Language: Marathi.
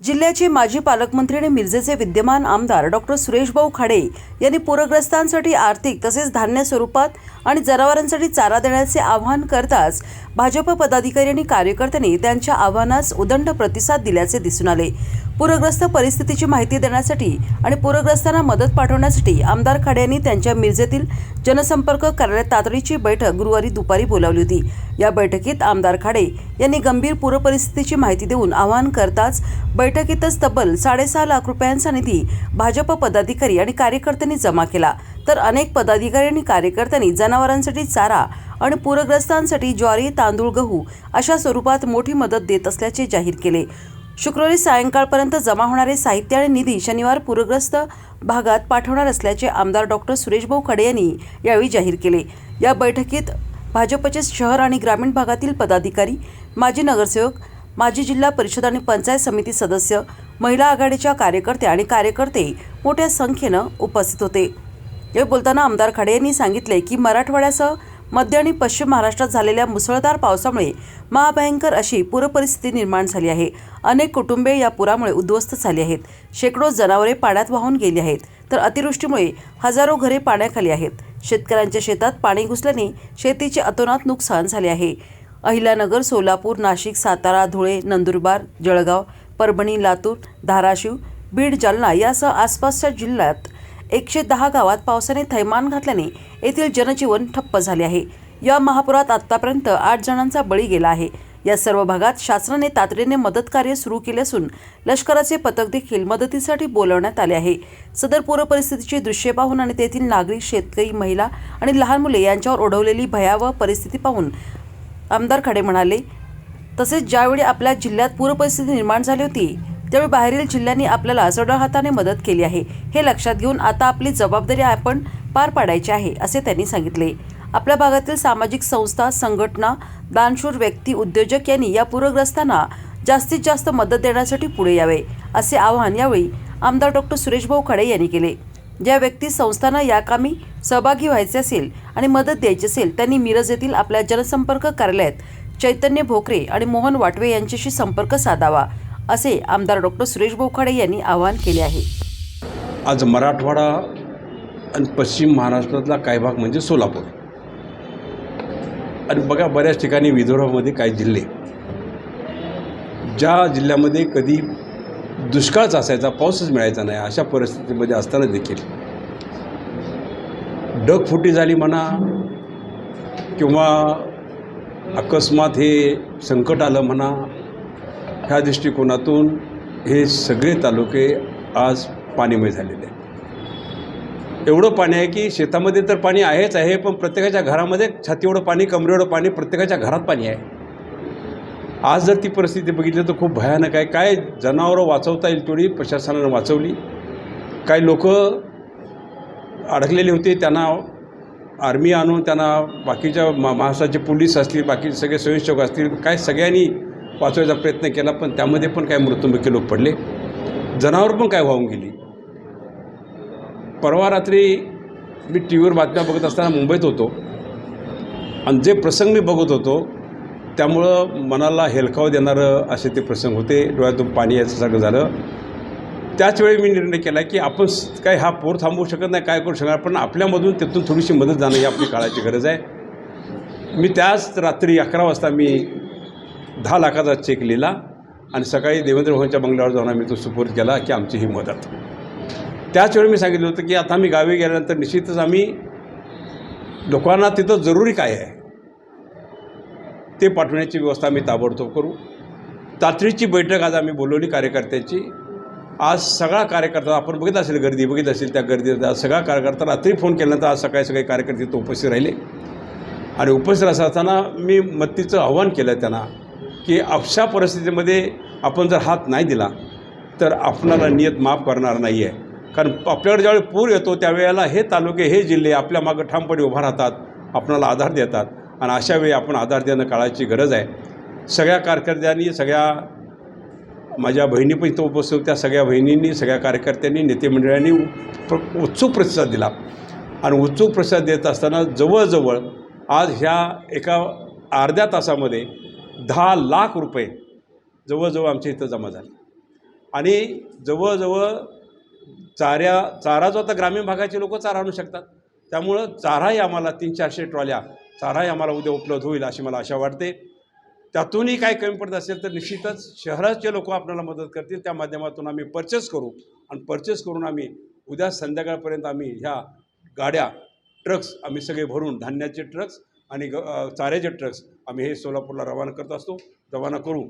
जिल्ह्याचे माजी पालकमंत्री आणि मिरजेचे विद्यमान आमदार डॉक्टर सुरेशभाऊ खाडे यांनी पूरग्रस्तांसाठी आर्थिक तसेच धान्य स्वरूपात आणि जनावरांसाठी चारा देण्याचे आवाहन करताच भाजप पदाधिकारी आणि कार्यकर्त्यांनी त्यांच्या आव्हानास उदंड प्रतिसाद दिल्याचे दिसून आले. पूरग्रस्त परिस्थितीची माहिती देण्यासाठी आणि पूरग्रस्तांना मदत पाठवण्यासाठी आमदार खाडे यांनी त्यांच्या मिरजेतील जनसंपर्क कार्यालयात तातडीची बैठक गुरुवारी दुपारी बोलावली होती. या बैठकीत आमदार खाडे यांनी गंभीर पूरपरिस्थितीची माहिती देऊन आवाहन करताच बैठकीतच तब्बल साडेसहा लाख रुपयांचा निधी भाजप पदाधिकारी आणि कार्यकर्त्यांनी जमा केला. तर अनेक पदाधिकारी आणि कार्यकर्त्यांनी जनावरांसाठी चारा आणि पूरग्रस्तांसाठी ज्वारी तांदूळ गहू अशा स्वरूपात मोठी मदत देत असल्याचे जाहीर केले. शुक्रवारी सायंकाळपर्यंत जमा होणारे साहित्य आणि निधी शनिवार पूरग्रस्त भागात पाठवणार असल्याचे आमदार डॉक्टर सुरेशभाऊ खडे यांनी यावेळी जाहीर केले. या बैठकीत भाजपचे शहर आणि ग्रामीण भागातील पदाधिकारी माजी नगरसेवक माजी जिल्हा परिषद आणि पंचायत समिती सदस्य महिला आघाडीच्या कार्यकर्त्या आणि कार्यकर्ते मोठ्या संख्येनं उपस्थित होते. यावेळी बोलताना आमदार खडे यांनी सांगितले की मराठवाड्यासह मध्य आणि पश्चिम महाराष्ट्रात झालेल्या मुसळधार पावसामुळे महाभयंकर अशी पूरपरिस्थिती निर्माण झाली आहे. अनेक कुटुंबे या पुरामुळे उद्ध्वस्त झाली आहेत. शेकडो जनावरे पाण्यात वाहून गेली आहेत. तर अतिवृष्टीमुळे हजारो घरे पाण्याखाली आहेत. शेतकऱ्यांच्या शेतात पाणी घुसल्याने शेतीचे अतोनात नुकसान झाले आहे. अहिल्यानगर सोलापूर नाशिक सातारा धुळे नंदुरबार जळगाव परभणी लातूर धाराशिव बीड जालना यासह आसपासच्या जिल्ह्यात एकशे दहा गावात पावसाने थैमान घातल्याने येथील जनजीवन ठप्प झाले आहे. या महापुरात आतापर्यंत आठ जणांचा बळी गेला आहे. या सर्व भागात शासनाने तातडीने मदत कार्य सुरू केले असून लष्कराचे पथक देखील मदतीसाठी बोलवण्यात आले आहे. सदर पूर परिस्थितीची दृश्ये पाहून आणि तेथील नागरिक शेतकरी महिला आणि लहान मुले यांच्यावर ओढवलेली भयावह परिस्थिती पाहून आमदार खडे म्हणाले तसेच ज्यावेळी आपल्या जिल्ह्यात पूरपरिस्थिती निर्माण झाली होती त्यावेळी बाहेरील जिल्ह्यांनी आपल्याला सडळ हाताने मदत केली आहे. हे लक्षात घेऊन आता आपली जबाबदारी आपण पार पाडायची आहे असे त्यांनी सांगितले. आपल्या भागातील सामाजिक संस्था संघटना दानशूर व्यक्ती उद्योजक यांनी या पूरग्रस्तांना जास्तीत जास्त मदत देण्यासाठी पुढे यावे असे आवाहन यावेळी आमदार डॉक्टर सुरेशभाऊ खडे यांनी केले. ज्या व्यक्ती संस्थांना या कामी सहभागी व्हायचे असेल आणि मदत द्यायची असेल त्यांनी मिरज येथील आपल्या जनसंपर्क कार्यालयात चैतन्य भोकरे आणि मोहन वाटवे यांच्याशी संपर्क साधावा. असे आमदार डॉक्टर सुरेश बोखाडे यांनी आवाहन केले आहे. आज मराठवाडा आणि पश्चिम महाराष्ट्रातला काही भाग म्हणजे सोलापूर. आणि बघा बऱ्याच ठिकाणी विदर्भामध्ये काही जिल्हे. ज्या जिल्ह्यामध्ये कधी दुष्काळच असायचा पाऊसच मिळायचा नाही अशा परिस्थितीमध्ये असताना देखील. डगफुटी झाली म्हणा किंवा अकस्मात हे संकट आलं म्हणा ह्या दृष्टिकोनातून हे सगळे तालुके आज पाणीमय झालेले आहेत. एवढं पाणी आहे की शेतामध्ये तर पाणी आहेच आहे पण प्रत्येकाच्या घरामध्ये छाती पाणी कमरेवढं पाणी प्रत्येकाच्या घरात पाणी आहे. आज जर ती परिस्थिती बघितली तर खूप भयानक आहे. काय जनावरं वाचवता येईल तेवढी प्रशासनानं वाचवली. काही लोक अडकलेले होते त्यांना आर्मी आणून त्यांना बाकीच्या मा महाराष्ट्राचे पोलीस असतील बाकी सगळे स्वयंसेवक असतील काय सगळ्यांनी वाचवायचा प्रयत्न केला पण त्यामध्ये पण काय मृत्युमुखी लोक पडले. जनावर पण काय वाहून गेली. परवा रात्री मी टी व्हीवर बातम्या बघत असताना मुंबईत होतो. आणि जे प्रसंग मी बघत होतो त्यामुळं मनाला हेलकाव देणारं असे ते प्रसंग होते. डोळ्यातून पाणी यायचं सगळं झालं. त्याचवेळी मी निर्णय केला की आपण काय हा पोर थांबवू शकत नाही काय करू शकणार पण आपल्यामधून त्यातून थोडीशी मदत जाणं ही आपली काळाची गरज आहे. मी त्याच रात्री अकरा वाजता मी दहा लाखाचा चेक लिहिला आणि सकाळी देवेंद्र मोहनच्या बंगल्यावर जाऊन आम्ही तो सुपूर्द केला की आमची ही मदत. त्याच वेळी मी सांगितलं होतं की आता आम्ही गावी गेल्यानंतर निश्चितच आम्ही लोकांना तिथं जरुरी काय आहे? ते पाठवण्याची व्यवस्था आम्ही ताबडतोब करू. तातडीची बैठक आज आम्ही बोलवली कार्यकर्त्यांची. आज सगळा कार्यकर्ता आपण बघित असेल गर्दी बघित असेल त्या गर्दीत आज सगळा कार्यकर्ता रात्री फोन केल्यानंतर आज सकाळी सगळे कार्यकर्ते इथं उपस्थित राहिले. आणि उपस्थित असताना मी मत्तीचं आव्हान केलं त्यांना. की अशा परिस्थितीमध्ये आपण जर हात नाही दिला तर आपणाला नियत माफ करणार नाही आहे कारण आपल्याकडे ज्यावेळी पूर येतो त्यावेळेला हे तालुके हे जिल्हे आपल्या मागं ठामपणे उभा राहतात आपणाला आधार देतात आणि अशा वेळी आपण आधार देणं काळाची गरज आहे. सगळ्या कार्यकर्त्यांनी सगळ्या माझ्या बहिणी पण इथं उपस्थित होत्या सगळ्या बहिणींनी सगळ्या कार्यकर्त्यांनी नेतेमंडळांनी प्र उत्सुक प्रतिसाद दिला. आणि उत्सुक प्रतिसाद देत असताना जवळजवळ आज ह्या एका अर्ध्या तासामध्ये दहा लाख रुपये जवळजवळ आमच्या इथं जमा झाले. आणि जवळजवळ चाऱ्या चारा जो आता ग्रामीण भागाचे लोक चारा आणू शकतात त्यामुळं चाराही आम्हाला तीन चारशे ट्रॉल्या चाराही आम्हाला उद्या उपलब्ध होईल अशी मला आशा वाटते. त्यातूनही काय कमी पडत असेल तर निश्चितच शहराचे लोक आपल्याला मदत करतील. त्या माध्यमातून आम्ही परचेस करू आणि परचेस करून आम्ही उद्या संध्याकाळपर्यंत आम्ही ह्या गाड्या ट्रक्स आम्ही सगळे भरून धान्याचे ट्रक्स आणि ग चाऱ्याचे ट्रक्स आम्ही हे सोलापूरला रवाना करत असतो. रवाना करू.